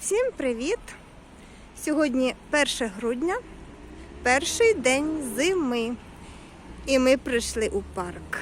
Всім привіт! Сьогодні 1 грудня, перший день зими. І ми прийшли у парк.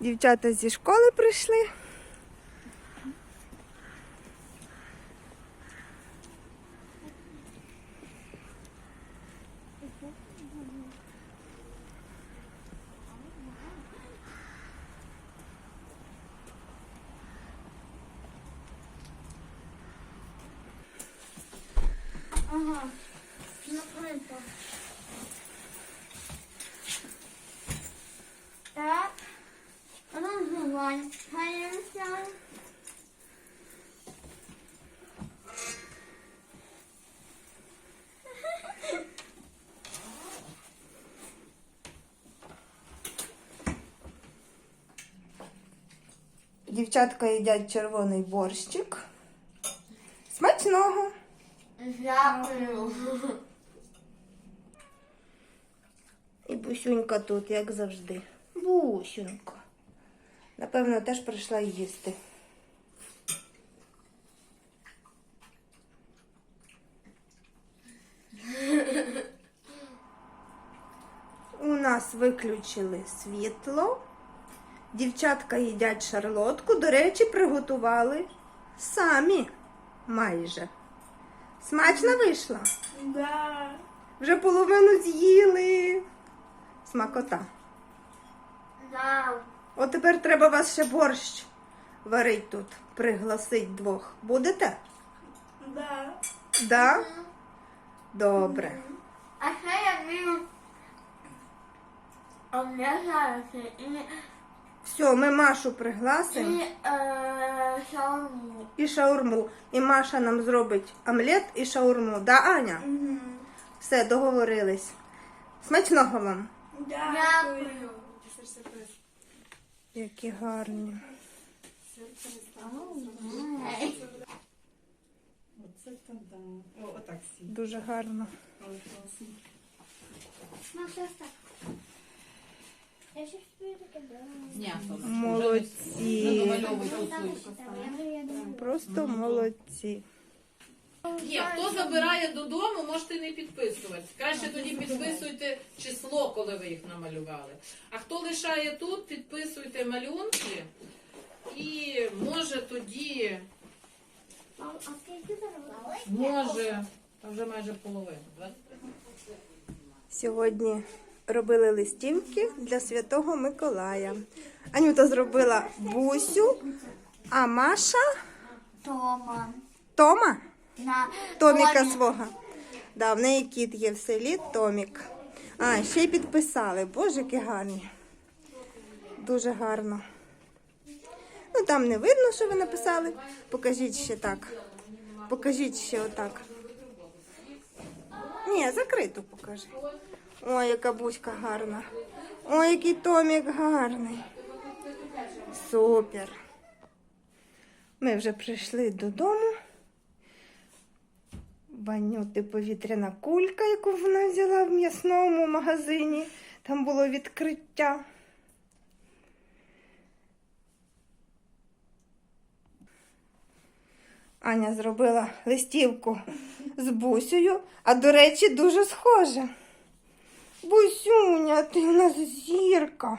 Дівчата зі школи прийшли. Ага, накрито. Так, розвиваємося. Дівчатка їдять червоний борщик. Смачного! Дякую. І бусюнька тут, як завжди. Бусюнька. Напевно, теж прийшла їсти. У нас виключили світло. Дівчатка їдять шарлотку. До речі, приготували самі майже. Смачно вийшла? Да. Вже половину з'їли. Смакота. Да. От тепер треба вас ще борщ варить тут. Пригласить двох. Будете? Да. Да? Добре. А ще я вмію обв'язати і Все, ми Машу пригласимо І е, шаурму. і шаурму. І Маша нам зробить омлет і шаурму. Да, Аня? Все, договорились. Смачного вам. Дякую. Які гарні. Оце то да. О, отак сі. Дуже гарно. Маша, так. Я ще спію таке Ні, Молодці. Просто молодці. Ні, хто забирає додому, можете не підписувати. Краще тоді підписуйте число, коли ви їх намалювали. А хто лишає тут, підписуйте малюнки. І може тоді, може, та вже майже половина. Сьогодні робили листівки для Святого Миколая. Анюта зробила бусю, а Маша Тома. Тома. На Томіка Томі. свого. Да, в неї кіт є в селі Томік. А, ще й підписали. Боже, які гарні. Дуже гарно. Ну там не видно, що ви написали. Покажіть ще так. Покажіть ще отак. Ні, закриту покажи. Ой, яка бузька гарна. Ой, який Томік гарний. Супер. Ми вже прийшли додому. Банюти повітряна кулька, яку вона взяла в м'ясному магазині. Там було відкриття. Аня зробила листівку з бусею, а до речі, дуже схоже. Бусюня, ти у нас зірка.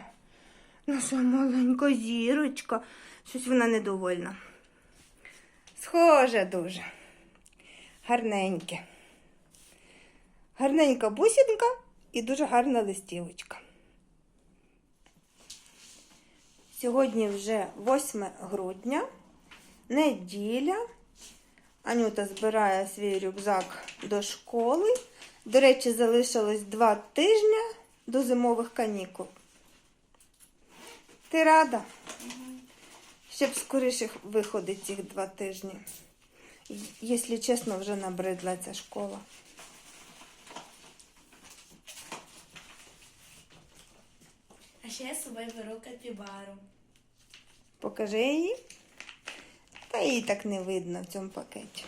Наша маленька зірочка. Щось вона недовольна. Схоже дуже. Гарненьке. Гарненька бусинка і дуже гарна листівочка. Сьогодні вже 8 грудня, неділя. Анюта збирає свій рюкзак до школи. До речі, залишилось два тижні до зимових канікул. Ти рада? Щоб скоріше виходить цих два тижні. Якщо чесно, вже набридла ця школа. А ще я з собою беру капібару. Покажи її. Та її так не видно в цьому пакеті.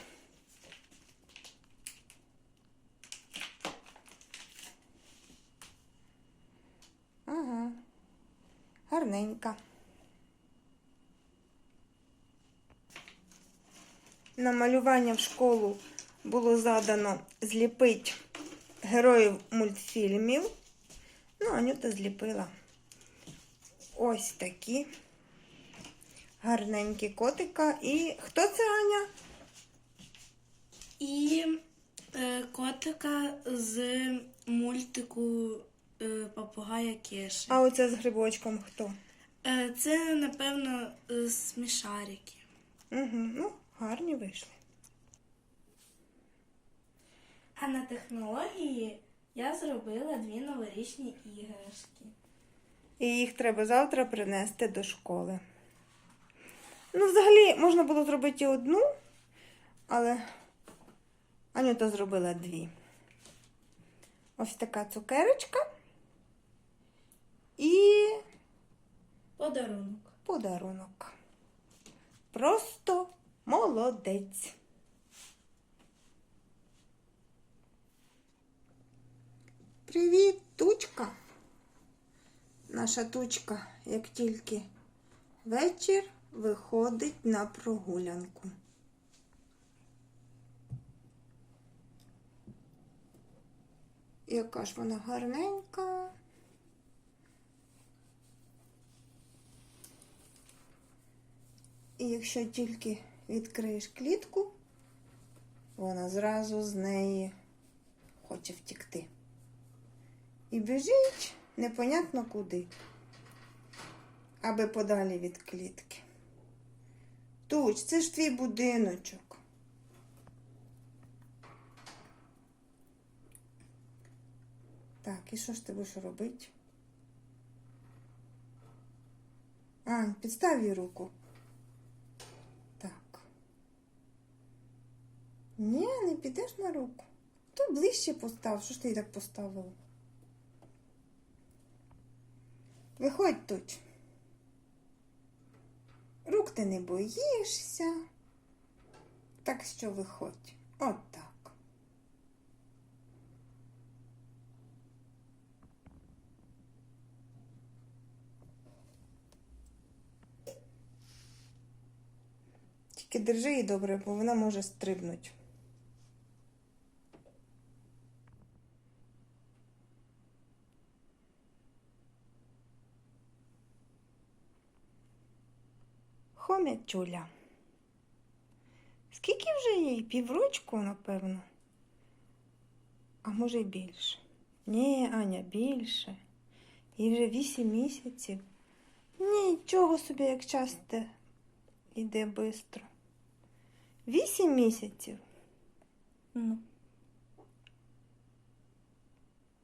Ага. Гарненька. На малювання в школу було задано зліпити героїв мультфільмів. Ну, Анюта зліпила ось такі гарненькі котика. І хто це Аня? І е, котика з мультику е, Попугая Кеші. А оце з грибочком хто? Е, це, напевно, е, смішарики. Угу. Ну, гарні вийшли. А на технології я зробила дві новорічні іграшки. І їх треба завтра принести до школи. Ну, взагалі, можна було зробити одну, але Анюта зробила дві. Ось така цукерочка і Подарунок. подарунок. Просто молодець. Привіт, тучка. Наша тучка, як тільки вечір, виходить на прогулянку. Яка ж вона гарненька. І якщо тільки відкриєш клітку, вона зразу з неї хоче втікти. І біжить непонятно куди, аби подалі від клітки. Туч, це ж твій будиночок. Так, і що ж ти будеш робити? Ань, підстав їй руку. Так. Ні, підеш на руку. То ближче постав. Що ж ти її так поставила? Виходь тут. Рук ти не боїшся. Так що виходь. От так. Тільки держи її добре, бо вона може стрибнути. Хомячуля. Скільки вже їй? Піврочку, напевно. А може й більше. Ні, Аня, більше. Їй вже вісім місяців. Нічого собі, як часто йде швидко. Вісім місяців. Ну.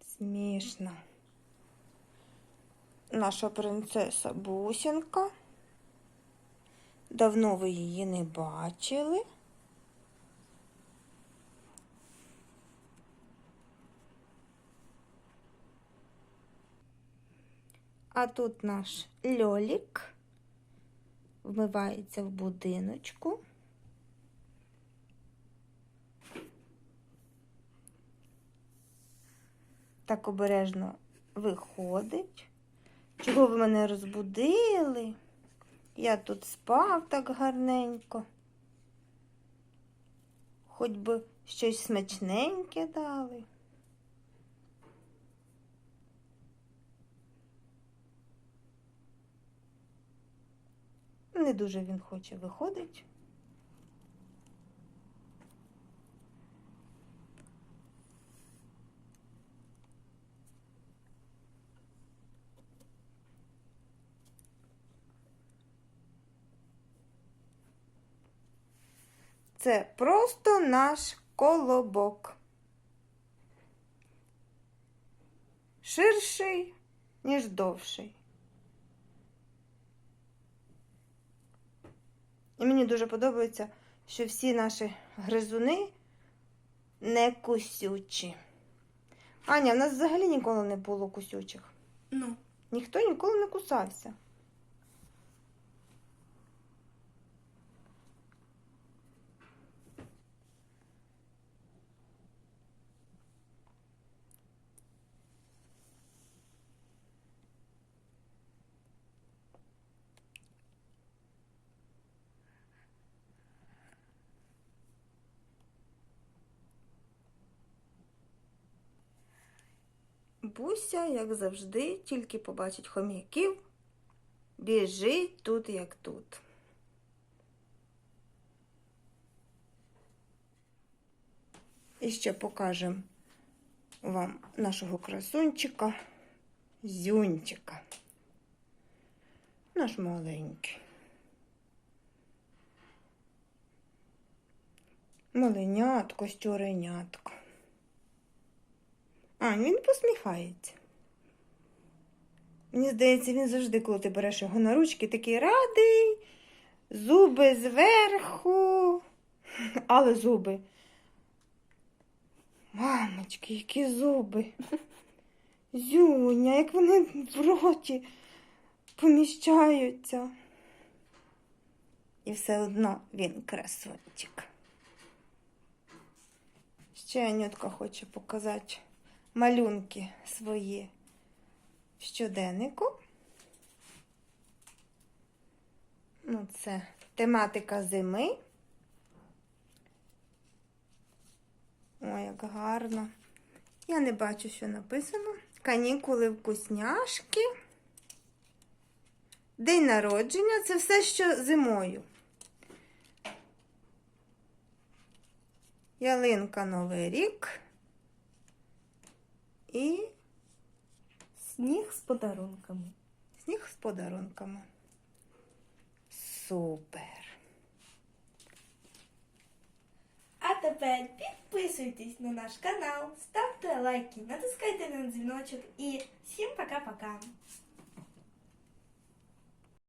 Смішно. Наша принцеса Бусінка. Давно ви її не бачили. А тут наш льолік вмивається в будиночку. Так обережно виходить. Чого ви мене розбудили? Я тут спав так гарненько. Хоч би щось смачненьке дали. Не дуже він хоче виходить. Це просто наш колобок. Ширший, ніж довший. І мені дуже подобається, що всі наші гризуни не кусючі. Аня, в нас взагалі ніколи не було кусючих. Ну. Ніхто ніколи не кусався. Буся, як завжди, тільки побачить хом'яків, біжить тут, як тут. І ще покажемо вам нашого красунчика, зюнчика. Наш маленький. Маленятко, щоренятко. А, він посміхається. Мені здається, він завжди, коли ти береш його на ручки, такий радий, зуби зверху, але зуби. Мамочки, які зуби. Зюня, як вони в роті поміщаються. І все одно він красунчик. Ще Анютка хоче показати малюнки свої в щоденнику. Ну, це тематика зими. Ой, як гарно. Я не бачу, що написано. Канікули вкусняшки. День народження це все, що зимою. Ялинка Новий рік. І Сніг з подарунками. сніг з подарунками. Супер. А тепер підписуйтесь на наш канал, ставте лайки, натискайте на дзвіночок і всім пока-пока.